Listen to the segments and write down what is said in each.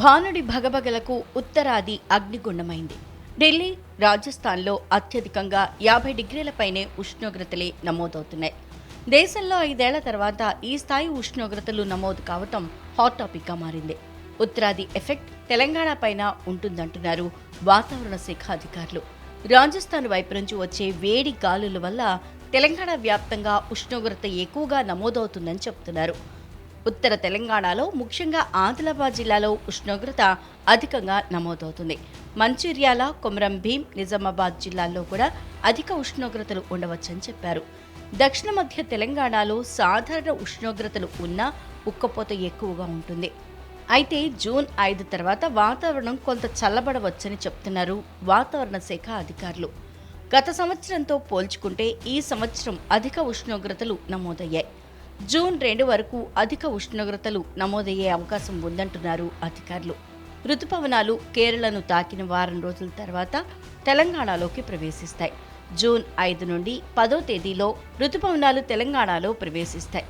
భానుడి భగభగలకు ఉత్తరాది అగ్నిగుండమైంది. ఢిల్లీ రాజస్థాన్లో అత్యధికంగా యాభై డిగ్రీల పైనే ఉష్ణోగ్రతలే నమోదవుతున్నాయి. దేశంలో ఐదేళ్ళ తర్వాత ఈ స్థాయి ఉష్ణోగ్రతలు నమోదు కావటం హాట్ టాపిక్గా మారింది. ఉత్తరాది ఎఫెక్ట్ తెలంగాణ పైన ఉంటుందంటున్నారు వాతావరణ శాఖ అధికారులు. రాజస్థాన్ వైపు నుంచి వచ్చే వేడి గాలుల వల్ల తెలంగాణ వ్యాప్తంగా ఉష్ణోగ్రత ఎక్కువగా నమోదవుతుందని చెబుతున్నారు ఉత్తర తెలంగాణలో ముఖ్యంగా ఆదిలాబాద్ జిల్లాలో ఉష్ణోగ్రత అధికంగా నమోదవుతుంది. మంచిర్యాల కొమరం భీం నిజామాబాద్ జిల్లాల్లో కూడా అధిక ఉష్ణోగ్రతలు ఉండవచ్చని చెప్పారు. దక్షిణ మధ్య తెలంగాణలో సాధారణ ఉష్ణోగ్రతలు ఉన్నా ఉక్కపోత ఎక్కువగా ఉంటుంది. అయితే జూన్ ఐదు తర్వాత వాతావరణం కొంత చల్లబడవచ్చని చెప్తున్నారు వాతావరణ శాఖ అధికారులు. గత సంవత్సరంతో పోల్చుకుంటే ఈ సంవత్సరం అధిక ఉష్ణోగ్రతలు నమోదయ్యాయి. జూన్ రెండు వరకు అధిక ఉష్ణోగ్రతలు నమోదయ్యే అవకాశం ఉందంటున్నారు అధికారులు. రుతుపవనాలు కేరళను తాకిన వారం రోజుల తర్వాత తెలంగాణలోకి ప్రవేశిస్తాయి. జూన్ ఐదు నుండి పదో తేదీలో రుతుపవనాలు తెలంగాణలో ప్రవేశిస్తాయి.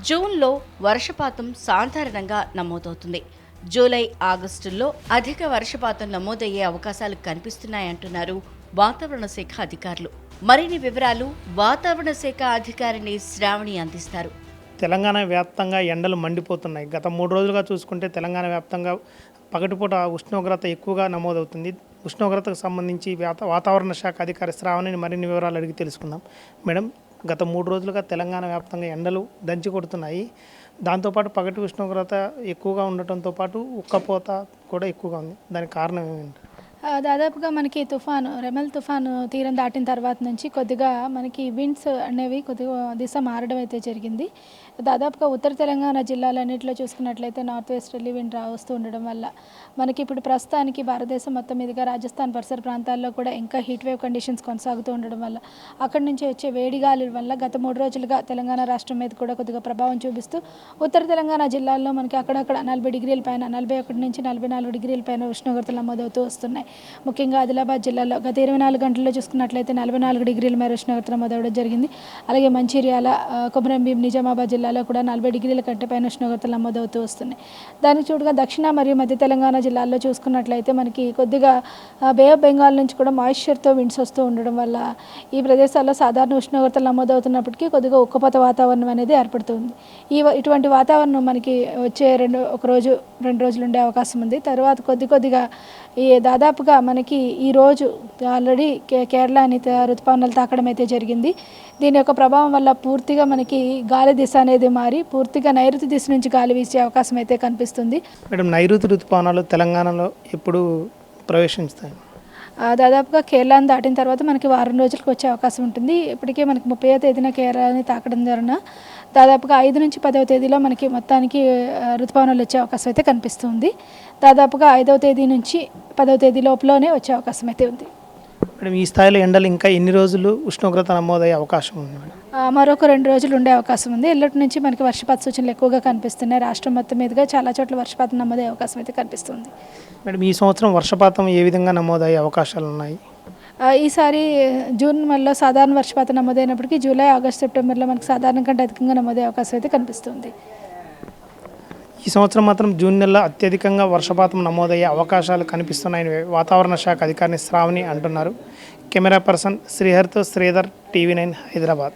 జూన్లో వర్షపాతం సాధారణంగా నమోదవుతుంది. జూలై ఆగస్టుల్లో అధిక వర్షపాతం నమోదయ్యే అవకాశాలు కనిపిస్తున్నాయంటున్నారు వాతావరణ శాఖ అధికారులు. మరిన్ని వివరాలు వాతావరణ శాఖ అధికారిని శ్రావణి అందిస్తారు. తెలంగాణ వ్యాప్తంగా ఎండలు మండిపోతున్నాయి. గత మూడు రోజులుగా చూసుకుంటే తెలంగాణ వ్యాప్తంగా పగటిపూట ఉష్ణోగ్రత ఎక్కువగా నమోదవుతుంది. ఉష్ణోగ్రతకు సంబంధించి వాతావరణ శాఖ అధికారి శ్రావణిని మరిన్ని వివరాలు అడిగి తెలుసుకుందాం. మేడం గత మూడు రోజులుగా తెలంగాణ వ్యాప్తంగా ఎండలు దంచి కొడుతున్నాయి. దాంతోపాటు పగటి ఉష్ణోగ్రత ఎక్కువగా ఉండటంతో పాటు ఉక్కపోత కూడా ఎక్కువగా ఉంది. దానికి కారణం ఏమిటి? దాదాపుగా మనకి తుఫాను రెమల్ తుఫాను తీరం దాటిన తర్వాత నుంచి కొద్దిగా మనకి విండ్స్ అనేవి కొద్దిగా దిశ మారడం అయితే జరిగింది. దాదాపుగా ఉత్తర తెలంగాణ జిల్లాలన్నింటిలో చూసుకున్నట్లయితే నార్త్ వెస్ట్ వెళ్ళి విండ్ వస్తూ ఉండడం వల్ల మనకి ఇప్పుడు ప్రస్తుతానికి భారతదేశం మొత్తం మీదుగా రాజస్థాన్ పరిసర ప్రాంతాల్లో కూడా ఇంకా హీట్ వేవ్ కండిషన్స్ కొనసాగుతూ ఉండడం వల్ల అక్కడి నుంచి వచ్చే వేడి గాలి వల్ల గత మూడు రోజులుగా తెలంగాణ రాష్ట్రం మీద కూడా కొద్దిగా ప్రభావం చూపిస్తూ ఉత్తర తెలంగాణ జిల్లాల్లో మనకి అక్కడక్కడ నలభై డిగ్రీల పైన నలభై ఒకటి నుంచి నలభై నాలుగు డిగ్రీల పైన ఉష్ణోగ్రతలు నమోదవుతూ వస్తున్నాయి. ముఖ్యంగా ఆదిలాబాద్ జిల్లాలో గత ఇరవై నాలుగు గంటల్లో చూసుకున్నట్లయితే నలభై నాలుగు డిగ్రీల మేర ఉష్ణోగ్రత నమోదవడం జరిగింది. అలాగే మంచిర్యాల కొమరంభీం కొమరం భీం నిజామాబాద్ జిల్లాలో కూడా నలభై డిగ్రీల కంటే పైన ఉష్ణోగ్రతలు నమోదవుతూ వస్తున్నాయి. దానికి చూడగా దక్షిణ మరియు మధ్య తెలంగాణ జిల్లాల్లో చూసుకున్నట్లయితే మనకి కొద్దిగా బే ఆఫ్ బెంగాల్ నుంచి కూడా మాయిశ్చర్తో విండ్స్ వస్తూ ఉండడం వల్ల ఈ ప్రదేశాల్లో సాధారణ ఉష్ణోగ్రతలు నమోదవుతున్నప్పటికీ కొద్దిగా ఉక్కపోత వాతావరణం అనేది ఏర్పడుతుంది. ఈ ఇటువంటి వాతావరణం మనకి వచ్చే రెండు ఒక రోజు రెండు రోజులు ఉండే అవకాశం ఉంది. తర్వాత కొద్ది కొద్దిగా ఈ దాదాపుగా మనకి ఈ రోజు ఆల్రెడీ కే కేరళ అని ఋతుపవనాలు తాకడం అయితే జరిగింది. దీని యొక్క ప్రభావం వల్ల పూర్తిగా మనకి గాలి దిశ అనేది మారి పూర్తిగా నైరుతి దిశ నుంచి గాలి వీసే అవకాశం అయితే కనిపిస్తుంది. మేడం నైరుతి ఋతుపవనాలు తెలంగాణలో ఎప్పుడు ప్రవేశిస్తాయి దాదాపుగా కేరళను దాటిన తర్వాత మనకి వారం రోజులకు వచ్చే అవకాశం ఉంటుంది. ఇప్పటికే మనకి ముప్పై తేదీన కేరళని తాకడం వలన దాదాపుగా ఐదు నుంచి పదవ తేదీలో మనకి మొత్తానికి ఋతుపవనాలు వచ్చే అవకాశం అయితే కనిపిస్తుంది. దాదాపుగా ఐదవ తేదీ నుంచి పదవ తేదీ లోపలనే వచ్చే అవకాశం అయితే ఉంది. మేడం ఈ స్థాయిలో ఎండలు ఇంకా ఎన్ని రోజులు ఉష్ణోగ్రత నమోదయ్యే అవకాశం ఉంది మేడం? మరొక రెండు రోజులు ఉండే అవకాశం ఉంది. ఎల్లటి నుంచి మనకి వర్షపాత సూచనలు ఎక్కువగా కనిపిస్తున్నాయి. రాష్ట్రం మొత్తం మీదుగా చాలా చోట్ల వర్షపాతం నమోదయ్యే అవకాశం అయితే కనిపిస్తుంది. మేడం ఈ సంవత్సరం వర్షపాతం ఏ విధంగా నమోదయ్యే అవకాశాలు ఉన్నాయి? ఈసారి జూన్ నెలలో సాధారణ వర్షపాతం నమోదైనప్పటికీ జూలై ఆగస్ట్ సెప్టెంబర్లో మనకి సాధారణ కంటే అధికంగా నమోదయ్యే అవకాశం అయితే కనిపిస్తుంది. ఈ సంవత్సరం మాత్రం జూన్ నెలలో అత్యధికంగా వర్షపాతం నమోదయ్యే అవకాశాలు కనిపిస్తున్నాయని వాతావరణ శాఖ అధికారిని శ్రావణి అంటున్నారు. కెమెరా పర్సన్ శ్రీహరితో శ్రీధర్ టీవీ నైన్ హైదరాబాద్.